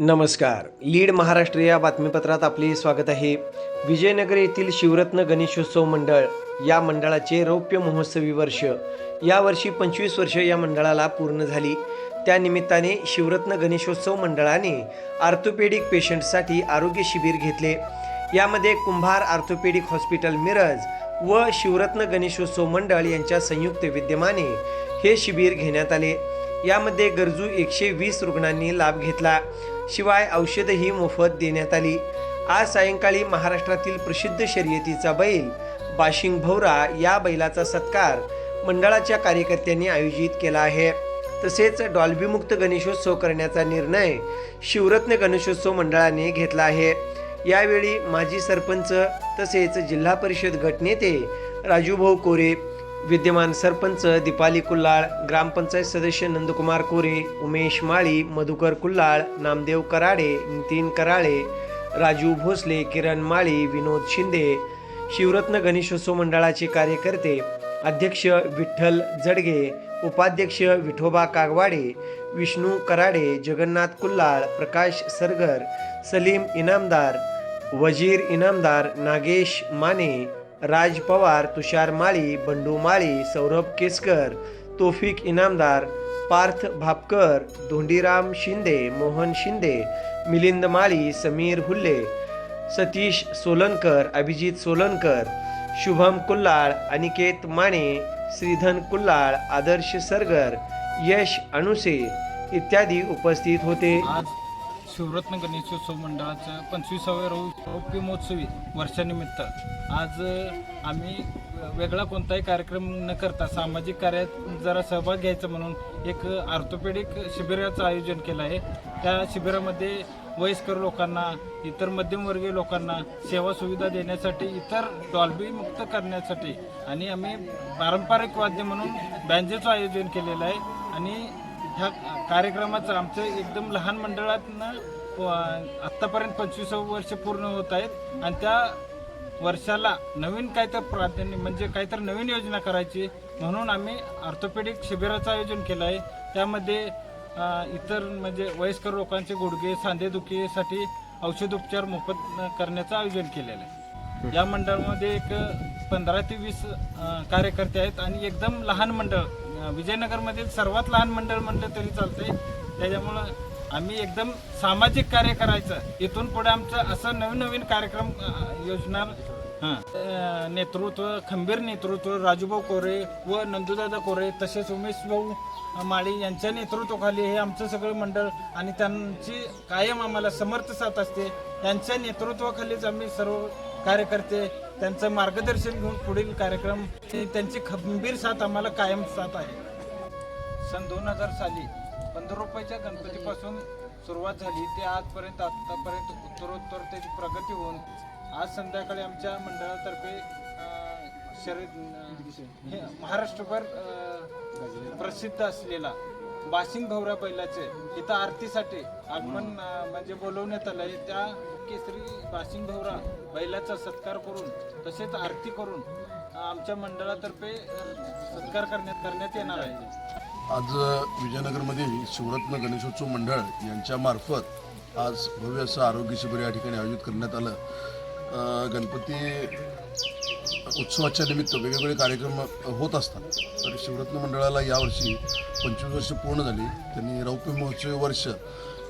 नमस्कार. लीड महाराष्ट्र या बातमीपत्रात आपले स्वागत आहे. विजयनगर येथील शिवरत्न गणेशोत्सव मंडळ या मंडळाचे रौप्य महोत्सवी वर्ष यावर्षी पंचवीस वर्ष या मंडळाला पूर्ण झाली. त्यानिमित्ताने शिवरत्न गणेशोत्सव मंडळाने आर्थोपेडिक पेशंटसाठी आरोग्य शिबिर घेतले. यामध्ये कुंभार आर्थोपेडिक हॉस्पिटल मिरज व शिवरत्न गणेशोत्सव मंडळ यांच्या संयुक्त विद्यमाने हे शिबिर घेण्यात आले. यामध्ये गरजू एकशे वीस रुग्णांनी लाभ घेतला. शिवाय औषधही मोफत देण्यात आली. आज सायंकाळी महाराष्ट्रातील प्रसिद्ध शर्यतीचा बैल बाशिंग भौरा या बैलाचा सत्कार मंडळाच्या कार्यकर्त्यांनी आयोजित केला आहे. तसेच डॉल्बीमुक्त गणेशोत्सव करण्याचा निर्णय शिवरत्न गणेशोत्सव मंडळाने घेतला आहे. यावेळी माजी सरपंच तसेच जिल्हा परिषद गटनेते राजूभाऊ कोरे विद्यमान सरपंच दीपाली कुल्हाळ ग्रामपंचायत सदस्य नंदकुमार कोरे उमेश माळी मधुकर कुल्हाळ नामदेव कराडे नितीन कराळे राजू भोसले किरण माळी विनोद शिंदे शिवरत्न गणेशोत्सव मंडळाचे कार्यकर्ते अध्यक्ष विठ्ठल जडगे उपाध्यक्ष विठोबा कागवाडे विष्णू कराडे जगन्नाथ कुल्हाळ प्रकाश सरगर सलीम इनामदार वजीर इनामदार नागेश माने राज पवार तुषार माळी बंडू माळी सौरभ केसकर तोफिक इनामदार पार्थ भापकर धोंडीराम शिंदे मोहन शिंदे मिलिंद माळी समीर हुल्ले सतीश सोलनकर अभिजित सोलनकर शुभम कुल्लाळ अनिकेत माने श्रीधन कुल्लाळ आदर्श सरगर यश अणुसे इत्यादी उपस्थित होते. आज शिवरत्न गणेशोत्सव मंडळाचं पंचवीसाव्या रौ रौप्य महोत्सवी वर्षानिमित्त आज आम्ही वेगळा कोणताही कार्यक्रम न करता सामाजिक कार्यात जरा सहभाग घ्यायचा म्हणून एक आर्थोपेडिक शिबिराचं आयोजन केलं आहे. त्या शिबिरामध्ये वयस्कर लोकांना इतर मध्यमवर्गीय लोकांना सेवा सुविधा देण्यासाठी इतर डॉल्बी मुक्त करण्यासाठी आणि आम्ही पारंपरिक वाद्य म्हणून बँजेचं आयोजन केलेलं आहे. आणि ह्या कार्यक्रमाचं आमचं एकदम लहान मंडळातनं आत्तापर्यंत पंचवीसावं वर्ष पूर्ण होत आहेत. आणि त्या वर्षाला नवीन काहीतरी प्राधान्य म्हणजे काहीतरी नवीन योजना करायची म्हणून आम्ही ऑर्थोपेडिक शिबिराचं आयोजन केलं आहे. त्यामध्ये इतर म्हणजे वयस्कर लोकांचे गुडघे सांधेदुखीसाठी औषधोपचार मोफत करण्याचं आयोजन केलेलं आहे. या मंडळामध्ये एक पंधरा ते वीस कार्यकर्ते आहेत आणि एकदम लहान मंडळ. विजयनगरमधील सर्वात लहान मंडळ म्हटलं तरी चालतंय. त्याच्यामुळं आम्ही एकदम सामाजिक कार्य करायचं. इथून पुढे आमचं असं नवीन नवीन कार्यक्रम योजना हां. नेतृत्व खंबीर नेतृत्व राजूभाऊ कोरे व नंदुदादा कोरे तसेच उमेश भाऊ माळी यांच्या नेतृत्वाखाली हे आमचं सगळं मंडळ आणि त्यांची कायम आम्हाला समर्थ साथ असते. त्यांच्या नेतृत्वाखालीच आम्ही सर्व कार्यकर्ते त्यांचं मार्गदर्शन घेऊन पुढील कार्यक्रम त्यांची खंबीर साथ आम्हाला कायम साथ आहे. सन दोन हजार साली पंधरा रुपयाच्या गणपतीपासून सुरुवात झाली. ते आजपर्यंत आतापर्यंत उत्तरोत्तर त्याची प्रगती होऊन आज संध्याकाळी आमच्या मंडळातर्फे शरीर महाराष्ट्रभर प्रसिद्ध असलेला बाशिंग भवरा बैलाचे. इथं आरतीसाठी आगमन म्हणजे बोलवण्यात आलं आहे त्या केसरी बाशिंग भवरा बैलाचा सत्कार करून तसेच आरती करून आमच्या मंडळातर्फे सत्कार करण्यात करण्यात येणार आहे. आज विजयनगरमध्ये शिवरत्न गणेशोत्सव मंडळ यांच्या मार्फत आज भव्य असं आरोग्य शिबिर या ठिकाणी आयोजित करण्यात आलं. गणपती उत्सवाच्या निमित्त वेगवेगळे कार्यक्रम होत असतात. तर शिवरत्न मंडळाला यावर्षी पंचवीस वर्ष पूर्ण झाली. त्यांनी रौप्य महोत्सवी वर्ष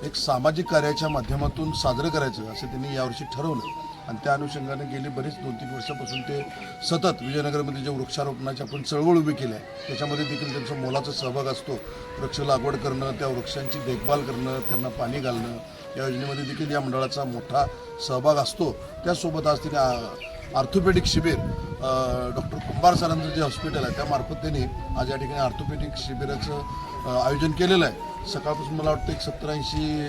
एक सामाजिक कार्याच्या माध्यमातून साजरं करायचं असं त्यांनी यावर्षी ठरवलं. आणि त्या अनुषंगाने गेली बरीच दोन तीन वर्षापासून ते सतत विजयनगरमध्ये जे वृक्षारोपणाची आपण चळवळ उभी केली आहे त्याच्यामध्ये देखील त्यांचा मोलाचा सहभाग असतो. वृक्ष लागवड करणं त्या वृक्षांची देखभाल करणं त्यांना पाणी घालणं या योजनेमध्ये देखील या मंडळाचा मोठा सहभाग असतो. त्यासोबत आज तिने आर्थोपेडिक शिबिर डॉक्टर कुंभार सरांचं जे हॉस्पिटल आहे त्यामार्फत त्यांनी आज या ठिकाणी आर्थोपेडिक शिबिराचं आयोजन केलेलं आहे. सकाळपासून मला वाटतं एक सत्तर ऐंशी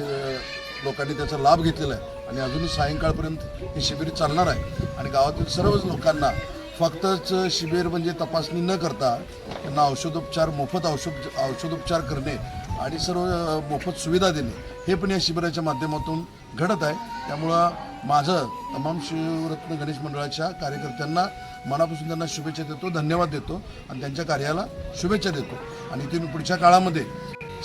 लोकांनी त्याचा लाभ घेतलेला आहे आणि अजूनही सायंकाळपर्यंत हे शिबिर चालणार आहे. आणि गावातील सर्वच लोकांना फक्तच शिबिर म्हणजे तपासणी न करता त्यांना औषधोपचार मोफत औषध औषधोपचार करणे आणि सर्व मोफत सुविधा देणे हे पण या शिबिराच्या माध्यमातून घडत आहे. त्यामुळं माझं तमाम शिवरत्न गणेश मंडळाच्या कार्यकर्त्यांना मनापासून त्यांना शुभेच्छा देतो धन्यवाद देतो आणि त्यांच्या कार्याला शुभेच्छा देतो. आणि इथून पुढच्या काळामध्ये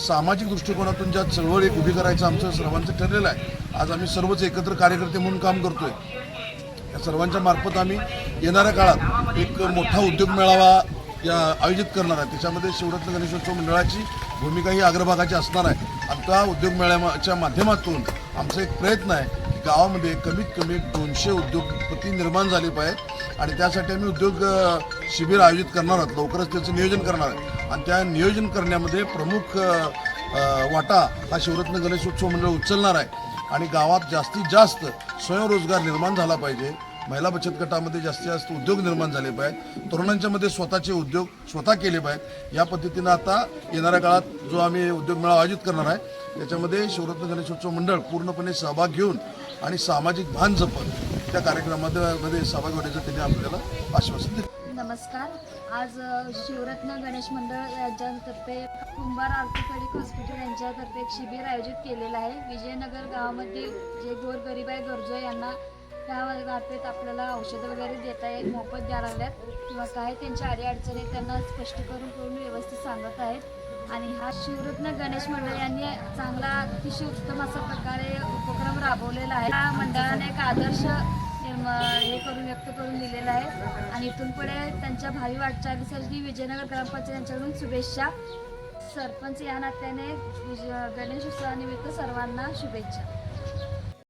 सामाजिक दृष्टिकोनातून ज्या चळवळ एक उभी करायचं आमचं सर्वांचं ठरलेलं आहे आज आम्ही सर्वच एकत्र कार्यकर्ते म्हणून काम करतोय. या सर्वांच्या मार्फत आम्ही येणाऱ्या काळात एक मोठा उद्योग मेळावा या आयोजित करणार आहे. त्याच्यामध्ये शिवरत्न गणेशोत्सव मंडळाची भूमिका ही अग्रभागाची असणार आहे. आणि त्या उद्योग मेळाव्याच्या माध्यमातून आमचा एक प्रयत्न आहे गावामध्ये कमीत कमी दोनशे उद्योगपती निर्माण झाले पाहिजेत. आणि त्यासाठी आम्ही उद्योग शिबिर आयोजित करणार आहोत. लवकरच त्याचं नियोजन करणार आहे आणि त्या नियोजन करण्यामध्ये प्रमुख वाटा हा शिवरत्न गणेशोत्सव मंडळ उचलणार आहे. आणि गावात जास्तीत जास्त स्वयंरोजगार निर्माण झाला पाहिजे. महिला बचत गटामध्ये जास्तीत जास्त उद्योग निर्माण झाले पाहिजेत. तरुणांच्या मध्ये स्वतःचे उद्योग स्वतः केले पाहिजेत. या पद्धतीनं आता येणाऱ्या काळात जो आम्ही उद्योग मेळावा आयोजित करणार आहे त्याच्यामध्ये शिवरत्न गणेशोत्सव मंडळ पूर्णपणे सहभाग घेऊन आणि सामाजिक भान जपत त्या कार्यक्रमामध्ये मध्ये सहभागी होण्याचं त्यांनी आपल्याला आश्वासन दिलं. नमस्कार. आज शिवरत्न गणेश मंडळ यांच्यातर्फे कुंभार ऑर्थोपेडिक हॉस्पिटल यांच्यातर्फे एक शिबिर आयोजित केलेलं आहे. विजयनगर गावामध्ये जे गोरगरीब आहे गरजो यांना त्या मार्फत आपल्याला औषधं वगैरे देता येईल मोफत द्यायला लागल्यात. किंवा काय त्यांच्या अडीअडचणी अडचणी त्यांना स्पष्टीकरण करून व्यवस्थित सांगत आहेत. आणि हा शिवरत्न गणेश मंडळ यांनी चांगला अतिशय उत्तम असा प्रकारे उपक्रम राबवलेला आहे. या मंडळाने एक आदर्श हे करून व्यक्त करून दिलेलं आहे. आणि इथून पुढे त्यांच्या भावी वाटचालीसाठी विजयनगर ग्रामपंचायत यांच्याकडून शुभेच्छा. सरपंच या नात्याने विजय गणेश उत्सवानिमित्त सर्वांना शुभेच्छा.